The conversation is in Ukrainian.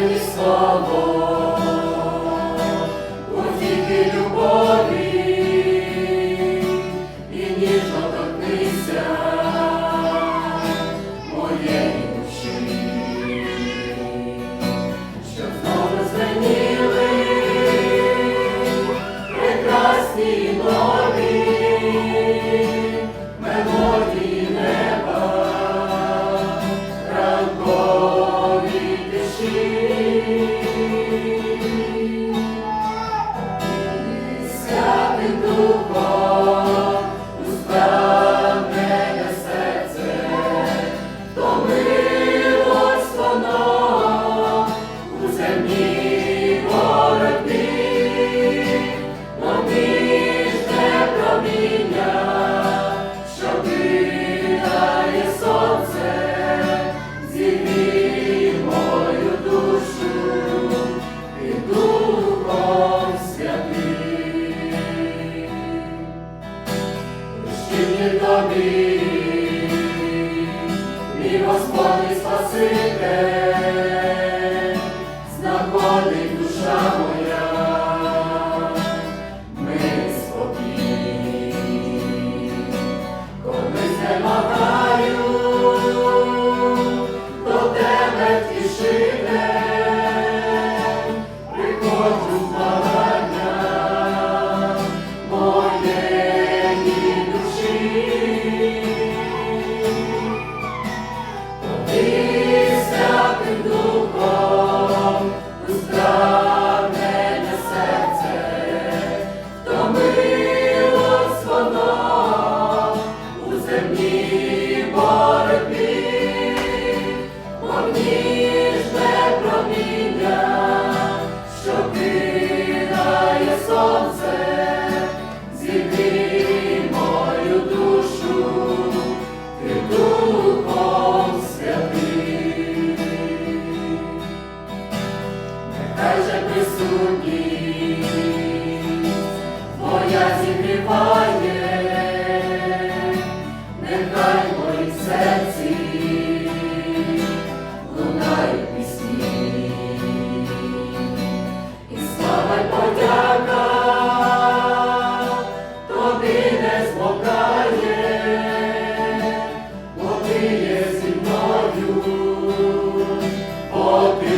Єднані. води, мій Спаситель, знаходить душа моя, ми спокій, колись не до тебе тішине. ніжне проміння, що кидає сонце, зійди мою душу, ти духом святий, нехай же присутність, моя. all